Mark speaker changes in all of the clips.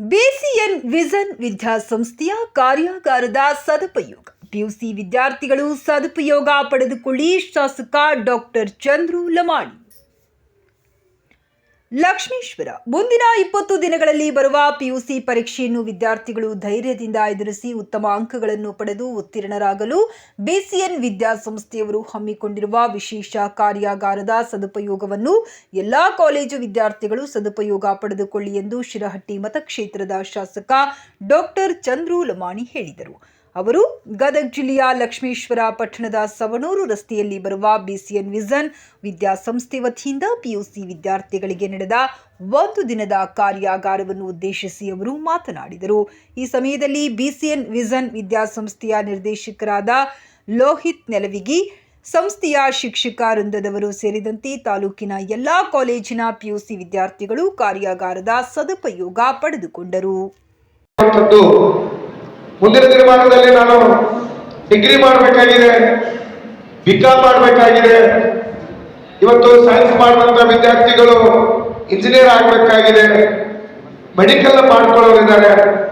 Speaker 1: BCN vision ವಿದ್ಯಾಸಂಸ್ಥೆಯ ಕಾರ್ಯಾಗಾರದ ಸದುಪಯೋಗ. PUC ವಿದ್ಯಾರ್ಥಿಗಳು ಸದುಪಯೋಗ ಪಡೆದುಕೊಳ್ಳಿ ಶಾಸಕ ಡಾಕ್ಟರ್ ಚಂದ್ರು ಲಮಾಣಿ. ಲಕ್ಷ್ಮೇಶ್ವರ, ಮುಂದಿನ ಇಪ್ಪತ್ತು ದಿನಗಳಲ್ಲಿ ಬರುವ ಪಿಯುಸಿ ಪರೀಕ್ಷೆಯನ್ನು ವಿದ್ಯಾರ್ಥಿಗಳು ಧೈರ್ಯದಿಂದ ಎದುರಿಸಿ ಉತ್ತಮ ಅಂಕಗಳನ್ನು ಪಡೆದು ಉತ್ತೀರ್ಣರಾಗಲು ಬಿಸಿಎನ್ ವಿದ್ಯಾಸಂಸ್ಥೆಯವರು ಹಮ್ಮಿಕೊಂಡಿರುವ ವಿಶೇಷ ಕಾರ್ಯಾಗಾರದ ಸದುಪಯೋಗವನ್ನು ಎಲ್ಲಾ ಕಾಲೇಜು ವಿದ್ಯಾರ್ಥಿಗಳು ಸದುಪಯೋಗ ಪಡೆದುಕೊಳ್ಳಿ ಎಂದು ಶಿರಹಟ್ಟಿ ಮತಕ್ಷೇತ್ರದ ಶಾಸಕ ಡಾಕ್ಟರ್ ಚಂದ್ರು ಲಮಾಣಿ ಹೇಳಿದರು. ಅವರು ಗದಗ ಜಿಲ್ಲೆಯ ಲಕ್ಷ್ಮೇಶ್ವರ ಪಟ್ಟಣದ ಸವಣೂರು ರಸ್ತೆಯಲ್ಲಿ ಬರುವ ಬಿಸಿಎನ್ ವಿಸನ್ ವಿದ್ಯಾಸಂಸ್ಥೆ ವತಿಯಿಂದ ಪಿಯುಸಿ ವಿದ್ಯಾರ್ಥಿಗಳಿಗೆ ನಡೆದ ಒಂದು ದಿನದ ಕಾರ್ಯಾಗಾರವನ್ನು ಉದ್ದೇಶಿಸಿ ಅವರು ಮಾತನಾಡಿದರು. ಈ ಸಮಯದಲ್ಲಿ ಬಿಸಿಎನ್ ವಿಸನ್ ವಿದ್ಯಾಸಂಸ್ಥೆಯ ನಿರ್ದೇಶಕರಾದ ಲೋಹಿತ್ ನೆಲವಿಗಿ, ಸಂಸ್ಥೆಯ ಶಿಕ್ಷಕ ವೃಂದದವರು ಸೇರಿದಂತೆ ತಾಲೂಕಿನ ಎಲ್ಲಾ ಕಾಲೇಜಿನ ಪಿಯುಸಿ ವಿದ್ಯಾರ್ಥಿಗಳು ಕಾರ್ಯಾಗಾರದ ಸದುಪಯೋಗ ಪಡೆದುಕೊಂಡರು.
Speaker 2: ಮುಂದಿನ ದಿನಮಾನದಲ್ಲಿ ನಾನು ಡಿಗ್ರಿ ಮಾಡಬೇಕಾಗಿದೆ ಬಿಕಾಮ್ ಮಾಡಬೇಕಾಗಿದೆ. ಇವತ್ತು ಸೈನ್ಸ್ ಮಾಡುವಂತ ವಿದ್ಯಾರ್ಥಿಗಳು ಇಂಜಿನಿಯರ್ ಆಗಬೇಕಾಗಿದೆ. ಮೆಡಿಕಲ್ ಮಾಡ್ಕೊಳ್ಳೋರಿದ್ದಾರೆ.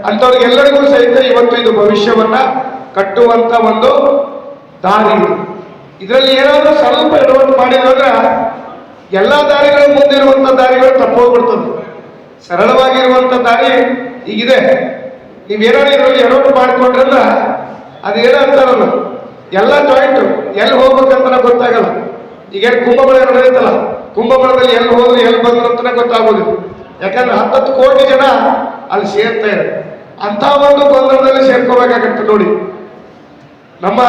Speaker 2: ಅಂಥವ್ರಿಗೆಲ್ಲರಿಗೂ ಸಹಿತ ಇವತ್ತು ಇದು ಭವಿಷ್ಯವನ್ನ ಕಟ್ಟುವಂತ ಒಂದು ದಾರಿ. ಇದರಲ್ಲಿ ಏನಾದರೂ ಸ್ವಲ್ಪ ಎಡವಟ್ಟು ಮಾಡಿದ್ರೆ ಎಲ್ಲ ದಾರಿಗಳು ಮುಂದಿರುವಂತ ದಾರಿಗಳು ತಪ್ಪೋಗ್ಬಿಡ್ತದೆ. ಸರಳವಾಗಿರುವಂತ ದಾರಿ ಈಗಿದೆ ನೀವೇನಾದ್ರು ಇದರಲ್ಲಿ ಎಡವಟ್ಟು ಮಾಡ್ಕೊಂಡ್ರಲ್ಲ ಅದೇನೋ ಅಂತಾರಲ್ಲ. ಎಲ್ಲ ಜಾಯಿಂಟ್ ಎಲ್ಲಿ ಹೋಗ್ಬೇಕಂತ ಗೊತ್ತಾಗಲ್ಲ. ಈಗ ಏನು ಕುಂಭಮೇಳ ನಡೆಯುತ್ತಲ್ಲ, ಕುಂಭಮೇಳದಲ್ಲಿ ಎಲ್ಲಿ ಹೋದ್ರು ಎಲ್ಲಿ ಬಂದ್ರು ಅಂತ ಗೊತ್ತಾಗೋದಿಲ್ಲ. ಯಾಕಂದ್ರೆ ಹತ್ತತ್ತು ಕೋಟಿ ಜನ ಅಲ್ಲಿ ಸೇರ್ತಾ ಇದೆ ಅಂತ ಒಂದು ಗೊಂದಲದಲ್ಲಿ ಸೇರ್ಕೋಬೇಕಾಗತ್ತೆ ನೋಡಿ. ನಮ್ಮ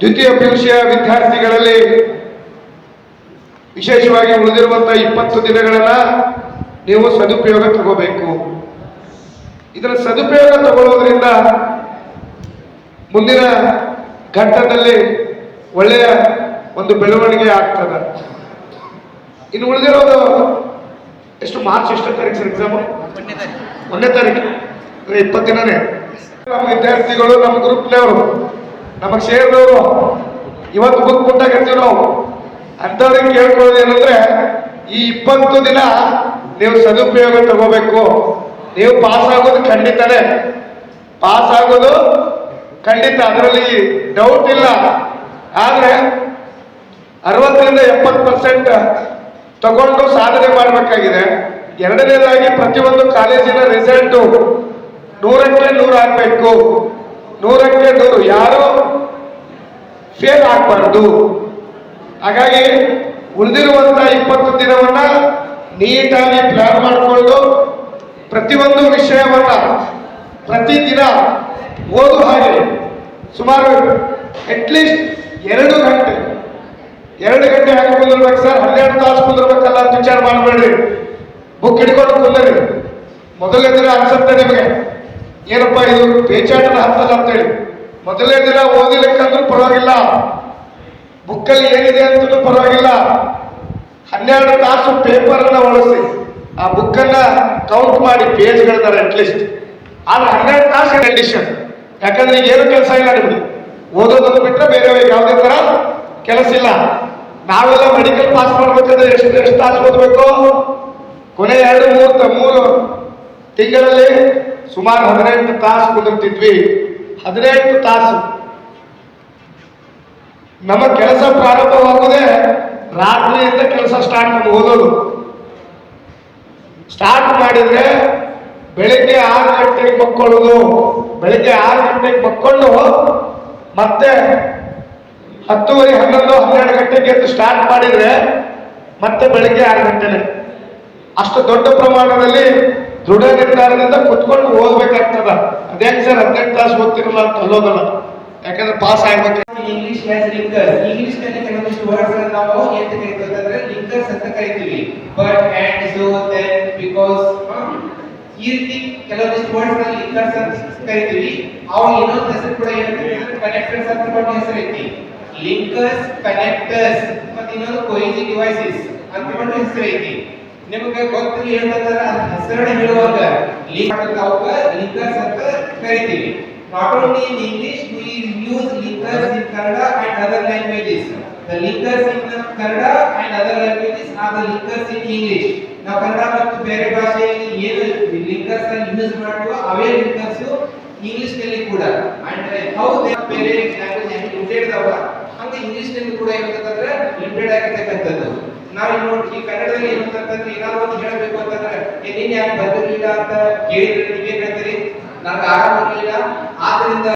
Speaker 2: ದ್ವಿತೀಯ ಪಿಯುಸಿಯ ವಿದ್ಯಾರ್ಥಿಗಳಲ್ಲಿ ವಿಶೇಷವಾಗಿ ಉಳಿದಿರುವಂತಹ ಇಪ್ಪತ್ತು ದಿನಗಳನ್ನ ನೀವು ಸದುಪಯೋಗ ತಗೋಬೇಕು. ಇದರ ಸದುಪಯೋಗ ತಗೊಳ್ಳೋದ್ರಿಂದ ಮುಂದಿನ ಘಟ್ಟದಲ್ಲಿ ಒಳ್ಳೆಯ ಒಂದು ಬೆಳವಣಿಗೆ ಆಗ್ತದೆ. ಇನ್ನು ಉಳಿದಿರೋದು ಎಷ್ಟು ಮಾರ್ಚ್ ಎಷ್ಟು ತಾರೀಕು ಸರ್ ಎಕ್ಸಾಮ್ ಒಂದನೇ ತಾರೀಕು. ಅಂದ್ರೆ ಇಪ್ಪತ್ತು ದಿನನೇ ನಮ್ಮ ವಿದ್ಯಾರ್ಥಿಗಳು, ನಮ್ಮ ಗ್ರೂಪ್ನವರು ನಮಗೆ ಸೇರಿದವರು ಇವತ್ತು ಬುಕ್ ಮುಟ್ಟಾಗಿರ್ತೀವಿ ನಾವು. ಅಂಥವ್ರಿಗೆ ಕೇಳ್ಕೊಳ್ಳೋದು ಏನಂದ್ರೆ, ಈ ಇಪ್ಪತ್ತು ದಿನ ನೀವು ಸದುಪಯೋಗ ತಗೋಬೇಕು. ನೀವು ಪಾಸ್ ಆಗೋದು ಖಂಡಿತನೇ. ಪಾಸ್ ಆಗೋದು ಖಂಡಿತ, ಅದರಲ್ಲಿ ಡೌಟ್ ಇಲ್ಲ. ಆದ್ರೆ ಅರವತ್ತರಿಂದ ಎಪ್ಪತ್ತು ಪರ್ಸೆಂಟ್ ತಗೊಂಡು ಸಾಧನೆ ಮಾಡಬೇಕಾಗಿದೆ. ಎರಡನೇದಾಗಿ ಪ್ರತಿಯೊಂದು ಕಾಲೇಜಿನ ರಿಸಲ್ಟು ನೂರಕ್ಕೆ ನೂರು ಆಗಬೇಕು. ನೂರಕ್ಕೆ ನೂರು. ಯಾರು ಫೇಲ್ ಆಗಬಾರ್ದು. ಹಾಗಾಗಿ ಉಳಿದಿರುವಂತ ಇಪ್ಪತ್ತು ದಿನವನ್ನ ನೀಟಾಗಿ ಪ್ಲಾನ್ ಮಾಡಿಕೊಂಡು ಪ್ರತಿಯೊಂದು ವಿಷಯವನ್ನ ಪ್ರತಿದಿನ ಓದು ಹಾಗೆ ಸುಮಾರು ಅಟ್ಲೀಸ್ಟ್ ಎರಡು ಗಂಟೆ ಎರಡು ಗಂಟೆ ಹಾಗೆ ಕುಂದಿರ್ಬೇಕು ಸರ್? ಹನ್ನೆರಡು ತಾಸು ಕುಂದಿರ್ಬೇಕಲ್ಲ ಅಂತ ವಿಚಾರ ಮಾಡಬೇಡ್ರಿ. ಬುಕ್ ಹಿಡ್ಕೊಂಡು ಕುಂದಿರಿ ಮೊದಲನೇ ದಿನ ಅನ್ಸುತ್ತೆ ನಿಮಗೆ. ಏನಪ್ಪ ಇದು? ಪೇಚಾಟನ ಹತ್ತಲ್ಲ ಅಂತೇಳಿ. ಮೊದಲನೇ ದಿನ ಓದಿಲಿಕ್ಕಂದ್ರೂ ಪರವಾಗಿಲ್ಲ. ಬುಕ್ಕಲ್ಲಿ ಏನಿದೆ ಅಂತಲೂ ಪರವಾಗಿಲ್ಲ. ಹನ್ನೆರಡು ತಾಸು ಪೇಪರ್ ಅನ್ನ ಒಳಸಿ ಆ ಬುಕ್ ಅನ್ನ ಕೌಂಟ್ ಮಾಡಿ ಪೇಜ್ಗಳಿದ್ದಾರೆ ಅಟ್ಲೀಸ್ಟ್ ಆದ್ರೆ ಹನ್ನೆರಡು ತಾಸು ಕಂಡೀಷನ್ ಯಾಕಂದ್ರೆ ಏನು ಕೆಲಸ ಇಲ್ಲ ನಿಮ್ಗೆ ಓದೋದನ್ನು ಬಿಟ್ಟರೆ ಬೇರೆ ಯಾವುದೇ ತರ ಕೆಲಸ ಇಲ್ಲ. ನಾವೆಲ್ಲ ಮೆಡಿಕಲ್ ಪಾಸ್ ಮಾಡ್ಬೇಕಂದ್ರೆ ಎಷ್ಟು ಎಷ್ಟು ತಾಸು ಓದಬೇಕು? ಕೊನೆ ಎರಡು ಮೂರು ಮೂರು ತಿಂಗಳಲ್ಲಿ ಸುಮಾರು ಹದಿನೆಂಟು ತಾಸು ಕುದುರ್ತಿದ್ವಿ. ಹದಿನೆಂಟು ತಾಸು. ನಮ್ಮ ಕೆಲಸ ಪ್ರಾರಂಭವಾಗುವುದೇ ರಾತ್ರಿಯಿಂದ ಕೆಲಸ ಸ್ಟಾರ್ಟ್ ಮಾಡಿ ಓದೋದು. ಸ್ಟಾರ್ಟ್ ಮಾಡಿದ್ರೆ ಬೆಳಿಗ್ಗೆ ಆರು ಗಂಟೆಗೆ ಮಕ್ಕೊಳ್ಳೋದು, ಬೆಳಿಗ್ಗೆ ಆರು ಗಂಟೆಗೆ ಮಕ್ಕೊಂಡು ಮತ್ತೆ ಹತ್ತುವರೆ, ಹನ್ನೊಂದು, ಹನ್ನೆರಡು ಗಂಟೆಗೆ ಎದ್ದು ಸ್ಟಾರ್ಟ್ ಮಾಡಿದ್ರೆ ಮತ್ತೆ ಬೆಳಿಗ್ಗೆ ಆರು ಗಂಟೆನೆ. ಅಷ್ಟು ದೊಡ್ಡ ಪ್ರಮಾಣದಲ್ಲಿ ದೃಢ ನಿರ್ಧಾರದಿಂದ ಕುತ್ಕೊಂಡು ಹೋಗ್ಬೇಕಾಗ್ತದ ಅದೇನು ಸರ್ ಹದಿನೆಂಟು ತಾಸು ಓದ್ತಿರಲ್ಲ ಅಂತ ಅಲ್ಲೋದಲ್ಲ ಯಾಕಂದ್ರೆ ಪಾಸ್ ಆಗ್ಬೇಕು.
Speaker 3: ಇಂಗ್ಲಿಷ್ ಇಂಗ್ಲಿಷ್ನಲ್ಲಿ ಕೆಲವೊಂದಿಷ್ಟು ವರ್ಡ್ಗಳನ್ನು ನಾವು ಕರೀತೀವಿ ಲಿಂಕರ್ಸ್ ಅಂತ ಕರಿತೀವಿ. But and so then because ಈ ರೀತಿ ಕೆಲವೊಂದಿಷ್ಟು ವರ್ಡ್ಸ್ನಲ್ಲಿ ಲಿಂಕರ್ಸ್ ಅಂತ ಕರಿತೀವಿ. ಅವು ಇನ್ನೊಂದು ಹೆಸರು ಕೂಡ ಏನಂತ ಕನೆಕ್ಟರ್ಸ್ ಅಂತ ಕೂಡ ಹೆಸರು ಐತಿ. ಲಿಂಕರ್ಸ್ ಕನೆಕ್ಟರ್ಸ್ ಮತ್ತೆ ಇನ್ನೊಂದು ಕೊಯಿಜಿ ಡಿವೈಸಸ್ ಅಂತ ಕೂಡ ಹೆಸರು ಐತಿ. ನಿಮಗೆ ಗೊತ್ತಿಲ್ಲ ಅದ್ರ ಹೆಸರನ್ನ ಹೇಳುವಾಗ ಲಿಂಕ್ ಲಿಂಕರ್ಸ್ ಅಂತ ಕರಿತೀವಿ. Not only in English we use linkers in Kannada and other languages. The linkers in Kannada and other languages are the linkers in English. ಮತ್ತು ಬೇರೆ ಭಾಷೆಯಲ್ಲಿ ಏನು ಲಿಂಕರ್ಸ್ ಯೂಸ್ ಮಾಡುವ ಅವೇ ಲಿಂಕರ್ಸ್ ಇಂಗ್ಲಿಷ್ನಲ್ಲಿ ಕೂಡ ಅಂದ್ರೆ ಹೌ ಬೇರೆ ಲ್ಯಾಂಗ್ವೇಜ್ ಹೆಂಗ್ ಲಿಮಿಟೆಡ್ ಅದಾವ ಹಂಗೆ ಇಂಗ್ಲಿಷ್ನಲ್ಲಿ ಕೂಡ ಏನಂತಂದ್ರೆ ಲಿಮಿಟೆಡ್ ಆಗಿರ್ತಕ್ಕಂಥದ್ದು. ನಾವು ನೋಡಿ ಕನ್ನಡದಲ್ಲಿ ಏನಂತಂದ್ರೆ ಏನಾದ್ರು ಒಂದು ಹೇಳಬೇಕು ಅಂತಂದ್ರೆ ನೀನ್ ಯಾಕೆ ಅಂತ ಕೇಳಿದ್ರೆ ನೀವೇನ್ ಹೇಳ್ತೀರಿ? ನನಗೆ ಆರಾಮ ಇರಲಿಲ್ಲ. ಆದ್ರಿಂದ